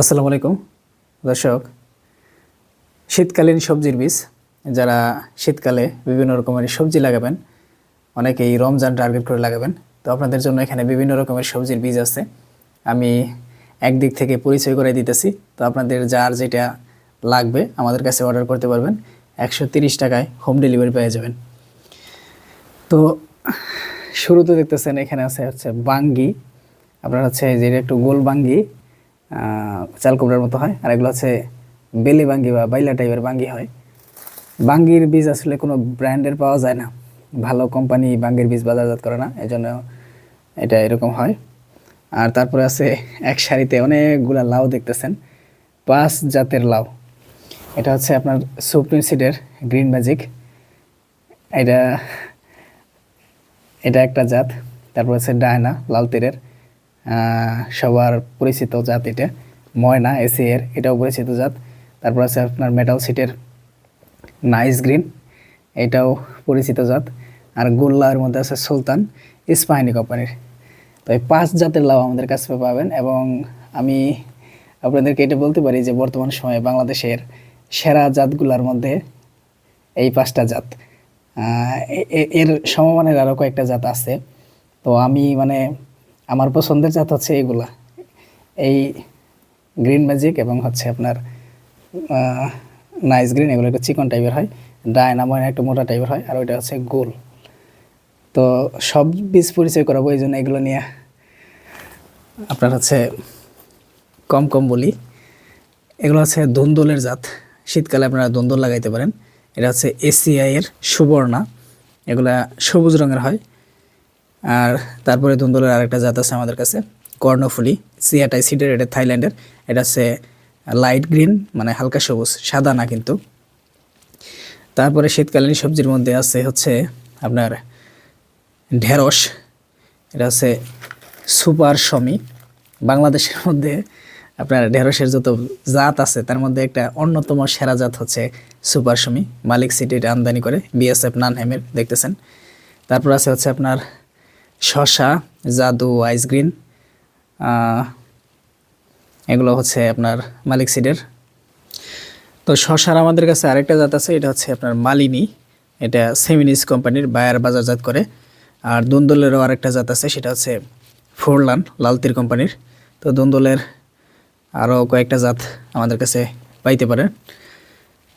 আসসালামু আলাইকুম, দর্শক। শীতকালীন সবজির বীজ, যারা শীতকালে বিভিন্ন রকমের সবজি লাগাবেন, অনেকেই রমজান টার্গেট করে লাগাবেন। তো আপনাদের জন্য এখানে বিভিন্ন রকমের সবজির বীজ আছে। আমি একদিক থেকে পরিচয় করে দিতেছি। তো আপনাদের যার যেটা লাগবে আমাদের কাছে অর্ডার করতে পারবেন। একশো টাকায় হোম ডেলিভারি পেয়ে যাবেন। তো শুরুতে দেখতেছেন এখানে আছে হচ্ছে বাঙ্গি। আপনার হচ্ছে যেটা একটু গোল বাঙ্গি আহ, চাল কুমড়ার মতো হয় আর এগুলো হচ্ছে বেলে বাঙ্গি বা বাইলা টাইপের বাঙ্গি হয়। বাঙ্গির বীজ আসলে কোনো ব্র্যান্ডের পাওয়া যায় না। ভালো কোম্পানি বাঙ্গির বীজ বাজারজাত করে না এই জন্য এটা এরকম হয়। আর তারপরে আছে এক সারিতে অনেকগুলা লাউ দেখতেছেন পাঁচ জাতের লাউ। এটা হচ্ছে আপনার সুপ্রিম সিডের গ্রিন ম্যাজিক। এটা এটা একটা জাত তারপর আছে ডায়না লাল তীরের। সবার পরিচিত জাত এটা। ময়না এসি এর এটাও পরিচিত জাত। তারপর আছে আপনার মেটাল সিটের নাইস গ্রিন এটাও পরিচিত জাত। আর গোল্লার মধ্যে আছে সুলতান, ইস্পাহানি কোম্পানির। তো এই পাঁচ জাতের লাউ আমাদের কাছে পাবেন এবং আমি আপনাদেরকে এটা বলতে পারি যে বর্তমান সময়ে বাংলাদেশের সেরা জাতগুলোর মধ্যে এই পাঁচটা জাত। এর সমমানের আরও কয়েকটা জাত আছে। তো আমি মানে আমার পছন্দের জাত হচ্ছে এগুলা। এই গ্রিন ম্যাজিক এবং হচ্ছে আপনার নাইস গ্রিন এগুলো একটু চিকন টাইপের হয়। ডায়নাময় একটু মোটা টাইপের হয়, আর ওইটা হচ্ছে গোল। তো সব বীজ পরিচয় করাবো এই জন্য এগুলো নিয়ে। আপনার হচ্ছে কম কম বলি। এগুলো হচ্ছে ধুন্দুলের জাত। শীতকালে আপনারা ধুন্দুল লাগাইতে পারেন। এটা হচ্ছে এসিআই এর সুবর্ণা। এগুলা সবুজ রঙের হয়। আর তারপরে ধুন্দুলের আরেকটা জাত আছে আমাদের কাছে, কর্ণফুলি, সিয়াটাই সিডের, এটা থাইল্যান্ডের। এটা হচ্ছে লাইট গ্রিন মানে হালকা সবুজ, সাদা না কিন্তু। তারপরে শীতকালীন সবজির মধ্যে আছে হচ্ছে আপনার ঢেঁড়স, এটা হচ্ছে সুপার শমি। বাংলাদেশের মধ্যে আপনার ঢেঁড়সের যত জাত আছে, তার মধ্যে একটা অন্যতম সেরা জাত হচ্ছে সুপার শমি। মালিক সিটি এটা আমদানি করে, বিএসএফ নানহেমের দেখতেছেন। তারপর আছে হচ্ছে আপনার শশা জাদু আইস গ্রিন এগুলো হচ্ছে আপনার মালিক সিডের। তো শশার আমাদের কাছে আরেকটা জাত আছে, এটা হচ্ছে আপনার মালিনী। এটা সেমিনিস কোম্পানির বায়ার বাজারজাত করে। আর দুন্দলেরও আরেকটা জাত আছে, সেটা হচ্ছে ফোরলান, লালতির কোম্পানির। তো দুন্দলের আরও কয়েকটা জাত আমাদের কাছে পাইতে পারেন।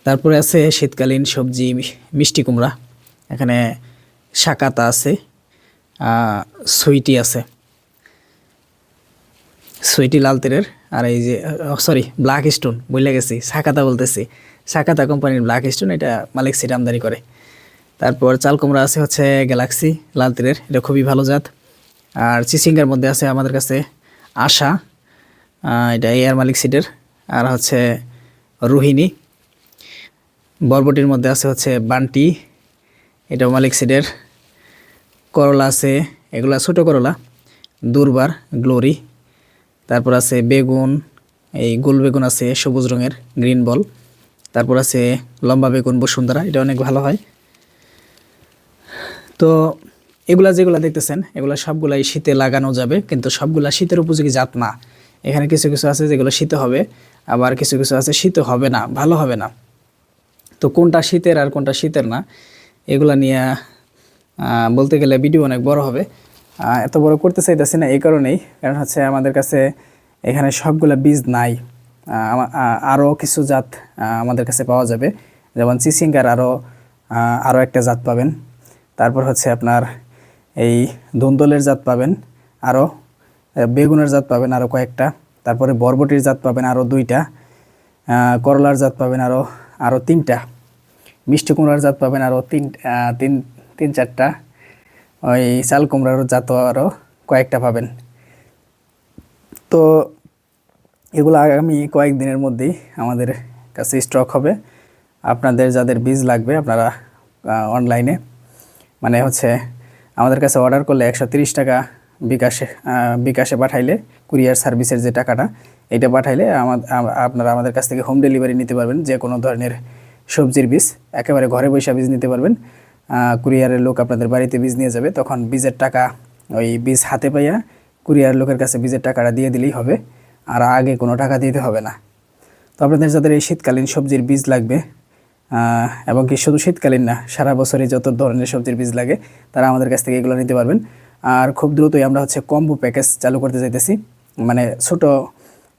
তারপরে আছে শীতকালীন সবজি, মিষ্টি কুমড়া। এখানে শাকাতা আছে। সুইটি আছে। সুইটি লাল তীরের, আর এই যে সরি ব্ল্যাক স্টোন বুঝলে গেছি, সাকাতা বলতেছি। সাকাতা কোম্পানির ব্ল্যাক স্টোন এটা মালিক সিট আমদানি করে। তারপর চাল কুমড়া আছে হচ্ছে গ্যালাক্সি লাল তীরের, এটা খুবই ভালো জাত। আর চিচিঙ্গার মধ্যে আছে আমাদের কাছে আশা এটা এয়ার মালিক সিটের, আর হচ্ছে রোহিণী। বরবটির মধ্যে আছে হচ্ছে বান্টি এটা মালিক সিটের। করলা আছে, এগুলা ছোটো করলা, দুর্বার, গ্লোরি, তারপর আছে বেগুন, এই গোল বেগুন আছে সবুজ রঙের, গ্রিন বল, তারপর আছে লম্বা বেগুন বসুন্ধরা, এটা অনেক ভালো হয়। তো এগুলা যেগুলা দেখতেছেন, এগুলা সবগুলাই শীতে লাগানো যাবে, কিন্তু সবগুলা শীতের উপযোগী জাত না। এখানে কিছু কিছু আছে যেগুলো শীতে হবে, আবার কিছু কিছু আছে শীতে হবে না, ভালো হবে না। তো কোনটা শীতের আর কোনটা শীতের না, এগুলা নিয়ে বলতে গেলে ভিডিও অনেক বড় হবে। এত বড় করতে চাইতেছি না, এই কারণেই। কারণ হচ্ছে আমাদের কাছে এখানে সবগুলা বীজ নাই। আরও কিছু জাত আমাদের কাছে পাওয়া যাবে। যেমন চিচিঙ্গার আরও আরও একটা জাত পাবেন। তারপর হচ্ছে আপনার এই ধুন্দলের জাত পাবেন আরও বেগুনের জাত পাবেন আরও কয়েকটা। তারপরে বরবটির জাত পাবেন আরও দুইটা। করলার জাত পাবেন আরও আরও তিনটা। মিষ্টি কুমড়ার জাত পাবেন আরও তিন তিন তিন চারটা। ওই চাল কুমড়ার জাতও আরও কয়েকটা পাবেন। তো এগুলো আগামী কয়েকদিনের মধ্যেই আমাদের কাছে স্টক হবে। আপনাদের যাদের বীজ লাগবে, আপনারা অনলাইনে মানে হচ্ছে আমাদের কাছে অর্ডার করলে একশো টাকা বিকাশে বিকাশে পাঠাইলে কুরিয়ার সার্ভিসের যে টাকাটা এটা পাঠাইলে আপনারা আমাদের কাছ থেকে হোম ডেলিভারি নিতে পারবেন। যে কোনো ধরনের সবজির বীজ, একেবারে ঘরে বসে বীজ নিতে পারবেন। কুরিয়ারের লোক আপনাদের বাড়িতে বীজ নিয়ে যাবে, তখন বীজের টাকা, ওই বীজ হাতে পাইয়া কুরিয়ার লোকের কাছে বীজের টাকাটা দিয়ে দিলেই হবে, আর আগে কোনো টাকা দিতে হবে না। তো আপনাদের যাদের এই শীতকালীন সবজির বীজ লাগবে এবং কি শুধু শীতকালীন না, সারা বছরই যত ধরনের সবজির বীজ লাগে, তারা আমাদের কাছ থেকে এগুলো নিতে পারবেন। আর খুব দ্রুতই আমরা হচ্ছে কম্বো প্যাকেজ চালু করতে চাইতেছি মানে ছোট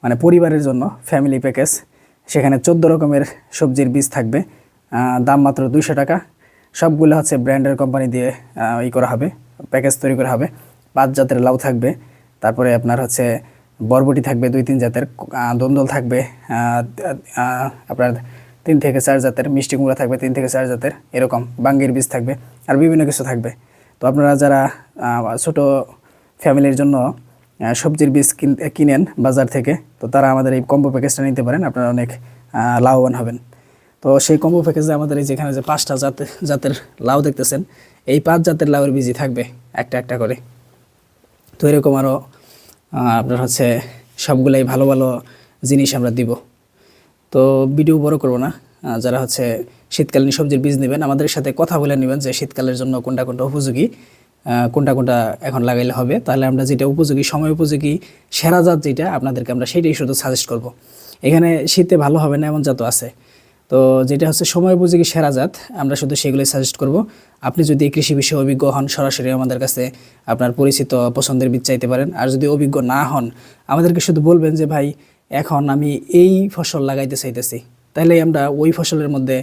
মানে পরিবারের জন্য, ফ্যামিলি প্যাকেজ, সেখানে চোদ্দ রকমের সবজির বীজ থাকবে দাম মাত্র দুইশো টাকা। সবগুলো হচ্ছে ব্র্যান্ডের কোম্পানি দিয়ে ই করা হবে, প্যাকেজ তৈরি করা হবে। পাঁচ জাতের লাউ থাকবে, তারপরে আপনার হচ্ছে বরবটি থাকবে, দুই তিন জাতের দন্দল থাকবে আপনার তিন থেকে চার জাতের, মিষ্টি কুমড়া থাকবে তিন থেকে চার জাতের, এরকম বাঙ্গির বীজ থাকবে, আর বিভিন্ন কিছু থাকবে। তো আপনারা যারা ছোট ফ্যামিলির জন্য সবজির বীজ কিন- কিনেন বাজার থেকে, তো তারা আমাদের এই কম্বো প্যাকেজটা নিতে পারেন, আপনারা অনেক লাভবান হবেন। তো সেই কম্বো প্যাকেজে আমাদের এই যেখানে যে পাঁচটা জাতের জাতের লাউ দেখতেছেন, এই পাঁচ জাতের লাউয়ের বীজই থাকবে একটা একটা করে। তো এরকম আরও আপনার হচ্ছে সবগুলাই ভালো ভালো জিনিস আমরা দিব। তো ভিডিও বড় করব না যারা হচ্ছে শীতকালীন সবজির বীজ নেবেন, আমাদের সাথে কথা বলে নেবেন যে শীতকালের জন্য কোনটা কোনটা উপযোগী কোনটা কোনটা এখন লাগাইলে হবে। তাহলে আমরা যেটা উপযোগী, সময় উপযোগী, সেরা জাত যেটা, আপনাদেরকে আমরা সেটাই শুধু সাজেস্ট করব। এখানে শীতে ভালো হবে না, এমন জাতও আছে। তো যেটা হচ্ছে সময় উপযোগী সেরা জাত, আমরা শুধু সেগুলোই সাজেস্ট করব। আপনি যদি কৃষি বিষয়ে অভিজ্ঞ হন, সরাসরি আমাদের কাছে আপনার পরিচিত পছন্দের বীজ চাইতে পারেন। আর যদি অভিজ্ঞ না হন, আমাদেরকে শুধু বলবেন যে, ভাই, এখন আমি এই ফসল লাগাইতে চাইতেছি। তাহলে আমরা ওই ফসলের মধ্যে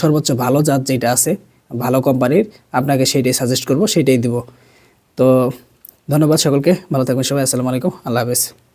সর্বোচ্চ ভালো জাত যেটা আছে, ভালো কোম্পানির, আপনাকে সেইটাই সাজেস্ট করব, সেইটাই দিব। তো ধন্যবাদ সকলকে। ভালো থাকবেন সবাই। আসসালামু আলাইকুম। আল্লাহ হাফেজ।